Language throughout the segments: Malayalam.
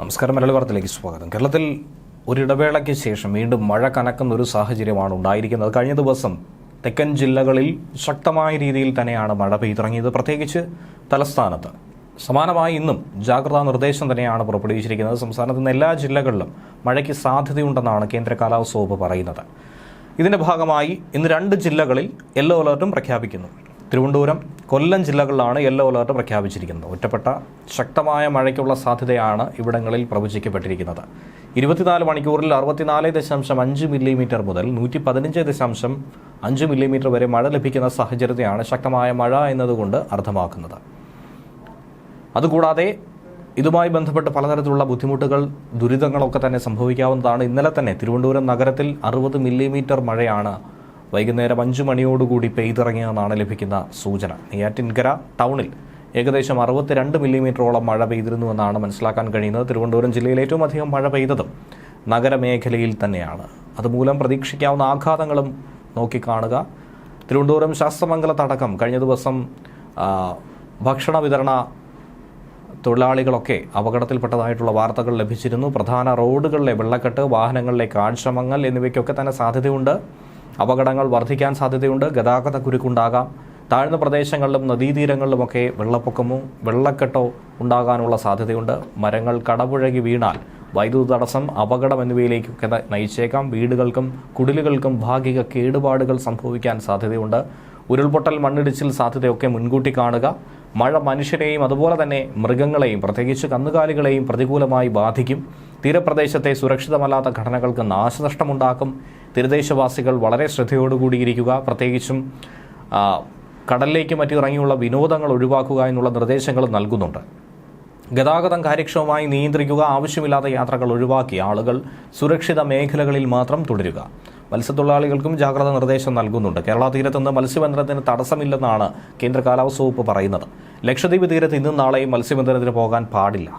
നമസ്കാരം മലയാള വാർത്തയിലേക്ക് സ്വാഗതം. കേരളത്തിൽ ഒരിടവേളയ്ക്ക് ശേഷം വീണ്ടും മഴ കനക്കുന്ന ഒരു സാഹചര്യമാണ് ഉണ്ടായിരിക്കുന്നത്. കഴിഞ്ഞ ദിവസം തെക്കൻ ജില്ലകളിൽ ശക്തമായ രീതിയിൽ തന്നെയാണ് മഴ പെയ്തിറങ്ങിയത് പ്രത്യേകിച്ച് തലസ്ഥാനത്ത്. സമാനമായി ഇന്നും ജാഗ്രതാ നിർദ്ദേശം തന്നെയാണ് പുറപ്പെടുവിച്ചിരിക്കുന്നത്. സംസ്ഥാനത്ത് നിന്ന് എല്ലാ ജില്ലകളിലും മഴയ്ക്ക് സാധ്യതയുണ്ടെന്നാണ് കേന്ദ്ര കാലാവസ്ഥ വകുപ്പ് പറയുന്നത്. ഇതിന്റെ ഭാഗമായി ഇന്ന് രണ്ട് ജില്ലകളിൽ യെല്ലോ അലർട്ടും പ്രഖ്യാപിക്കുന്നു തിരുവനന്തപുരം കൊല്ലം ജില്ലകളിലാണ് യെല്ലോ അലേർട്ട് പ്രഖ്യാപിച്ചിരിക്കുന്നത്. ഒറ്റപ്പെട്ട ശക്തമായ മഴയ്ക്കുള്ള സാധ്യതയാണ് ഇവിടങ്ങളിൽ പ്രവചിക്കപ്പെട്ടിരിക്കുന്നത്. ഇരുപത്തിനാല് മണിക്കൂറിൽ അറുപത്തിനാല് ദശാംശം അഞ്ച് മില്ലിമീറ്റർ മുതൽ നൂറ്റി പതിനഞ്ച് ദശാംശം അഞ്ച് മില്ലിമീറ്റർ വരെ മഴ ലഭിക്കുന്ന സാഹചര്യത്തെയാണ് ശക്തമായ മഴ എന്നതുകൊണ്ട് അർത്ഥമാക്കുന്നത്. അതുകൂടാതെ ഇതുമായി ബന്ധപ്പെട്ട് പലതരത്തിലുള്ള ബുദ്ധിമുട്ടുകൾ ദുരിതങ്ങളൊക്കെ തന്നെ സംഭവിക്കാവുന്നതാണ്. ഇന്നലെ തന്നെ തിരുവനന്തപുരം നഗരത്തിൽ അറുപത് മില്ലിമീറ്റർ മഴയാണ് വൈകുന്നേരം അഞ്ചു മണിയോടുകൂടി പെയ്തിറങ്ങിയെന്നാണ് ലഭിക്കുന്ന സൂചന. നെയ്യാറ്റിൻകര ടൗണിൽ ഏകദേശം അറുപത്തിരണ്ട് മില്ലിമീറ്ററോളം മഴ പെയ്തിരുന്നുവെന്നാണ് മനസ്സിലാക്കാൻ കഴിയുന്നത്. തിരുവനന്തപുരം ജില്ലയിൽ ഏറ്റവും അധികം മഴ പെയ്തതും നഗരമേഖലയിൽ തന്നെയാണ്. അതുമൂലം പ്രതീക്ഷിക്കാവുന്ന ആഘാതങ്ങളും നോക്കിക്കാണുക. തിരുവനന്തപുരം ശാസ്ത്രമംഗലത്തടക്കം കഴിഞ്ഞ ദിവസം ഭക്ഷണ വിതരണ തൊഴിലാളികളൊക്കെ അപകടത്തിൽപ്പെട്ടതായിട്ടുള്ള വാർത്തകൾ ലഭിച്ചിരുന്നു. പ്രധാന റോഡുകളിലെ വെള്ളക്കെട്ട് വാഹനങ്ങളിലെ കാഴ്ചമങ്ങൽ എന്നിവയ്ക്കൊക്കെ തന്നെ സാധ്യതയുണ്ട്. അപകടങ്ങൾ വർദ്ധിക്കാൻ സാധ്യതയുണ്ട്. ഗതാഗത കുരുക്കുണ്ടാകാം. താഴ്ന്ന പ്രദേശങ്ങളിലും നദീതീരങ്ങളിലുമൊക്കെ വെള്ളപ്പൊക്കമോ വെള്ളക്കെട്ടോ ഉണ്ടാകാനുള്ള സാധ്യതയുണ്ട്. മരങ്ങൾ കടപുഴകി വീണാൽ വൈദ്യുത തടസ്സം അപകടം എന്നിവയിലേക്കൊക്കെ നയിച്ചേക്കാം. വീടുകൾക്കും കുടിലുകൾക്കും ഭാഗിക കേടുപാടുകൾ സംഭവിക്കാൻ സാധ്യതയുണ്ട്. ഉരുൾപൊട്ടൽ മണ്ണിടിച്ചിൽ സാധ്യതയൊക്കെ മുൻകൂട്ടി കാണുക. മഴ മനുഷ്യരെയും അതുപോലെ തന്നെ മൃഗങ്ങളെയും പ്രത്യേകിച്ച് കന്നുകാലികളെയും പ്രതികൂലമായി ബാധിക്കും. തീരപ്രദേശത്തെ സുരക്ഷിതമല്ലാത്ത ഘടനകൾക്ക് നാശനഷ്ടമുണ്ടാക്കും. തീരദേശവാസികൾ വളരെ ശ്രദ്ധയോടുകൂടിയിരിക്കുക. പ്രത്യേകിച്ചും കടലിലേക്ക് മറ്റു ഇറങ്ങിയുള്ള വിനോദങ്ങൾ ഒഴിവാക്കുക എന്നുള്ള നിർദ്ദേശങ്ങൾ നൽകുന്നുണ്ട്. ഗതാഗതം കാര്യക്ഷമമായി നിയന്ത്രിക്കുക ആവശ്യമില്ലാത്ത യാത്രകൾ ഒഴിവാക്കി ആളുകൾ സുരക്ഷിത മേഖലകളിൽ മാത്രം തുടരുക. മത്സ്യത്തൊഴിലാളികൾക്കും ജാഗ്രതാ നിർദ്ദേശം നൽകുന്നുണ്ട്. കേരള തീരത്തുനിന്ന് മത്സ്യബന്ധനത്തിന് തടസ്സമില്ലെന്നാണ് കേന്ദ്ര കാലാവസ്ഥ വകുപ്പ് പറയുന്നത്. ലക്ഷദ്വീപ് തീരത്ത് ഇന്നും നാളെയും മത്സ്യബന്ധനത്തിന് പോകാൻ പാടില്ല.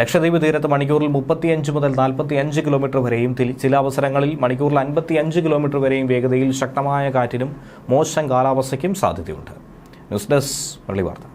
ലക്ഷദ്വീപ് തീരത്ത് മണിക്കൂറിൽ മുപ്പത്തിയഞ്ച് മുതൽ നാൽപ്പത്തിയഞ്ച് കിലോമീറ്റർ വരെയും ചില അവസരങ്ങളിൽ മണിക്കൂറിൽ അൻപത്തിയഞ്ച് കിലോമീറ്റർ വരെയും വേഗതയിൽ ശക്തമായ കാറ്റിനും മോശം കാലാവസ്ഥയ്ക്കും സാധ്യതയുണ്ട്. ന്യൂസ് ഡെസ്ക് പള്ളി വാർത്ത.